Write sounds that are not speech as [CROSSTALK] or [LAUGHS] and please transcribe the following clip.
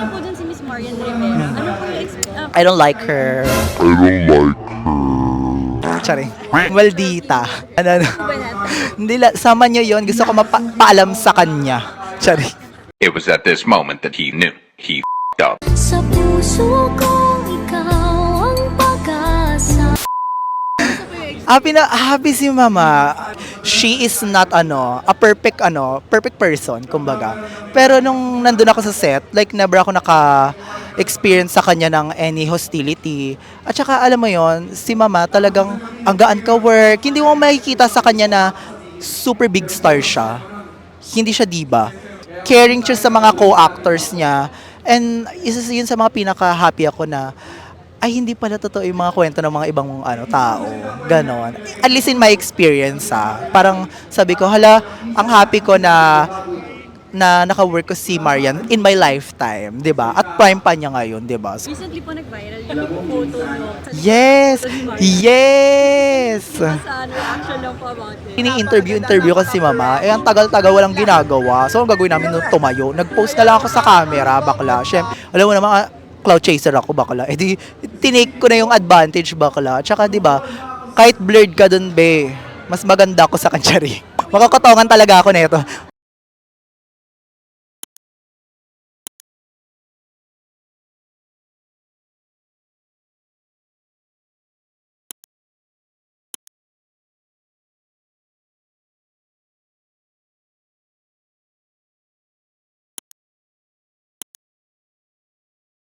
niyo po dun si Miss Marian Rivera. Ano po yung ah, I don't like her. I don't like Sorry. Maldita. Ano, ano. Hindi, la, sama niyo yon Gusto ko mapaalam sa kanya. Sorry. It was at this moment that he knew he f***ed up. Sa puso ko, Happy na happy si mama. She is not ano, a perfect ano, perfect person kumbaga. Pero nung nandun ako sa set, like never ako naka experience sa kanya ng any hostility. At saka alam mo yon, si mama talagang ang gaan ka work. Hindi mo makikita sa kanya na super big star siya. Hindi siya diba. Caring siya sa mga co-actors niya. And isa yun sa mga pinaka-happy ako na ay hindi pala totoo yung mga kwento ng mga ibang ano tao. Ganon. At least in my experience ha. Parang sabi ko, hala, ang happy ko na na naka-work ko si Marian in my lifetime, 'di ba? At prime pa niya ngayon, 'di ba? So, Recently po nag-viral yung photo niyo. sa- yes. Yes. Ano, reaction lang po about it. Ini-interview interview ko si Mama. Eh ang tagal-tagal walang ginagawa. So ang gagawin namin nung tumayo, nag-post na lang ako sa camera, bakla. Syempre, alam mo naman ah, cloud chaser ako bakla. Eh di tinake ko na yung advantage bakla. Tsaka 'di ba, kahit blurred ka dun be, mas maganda ako sa kanya [LAUGHS] rin. Talaga ako nito.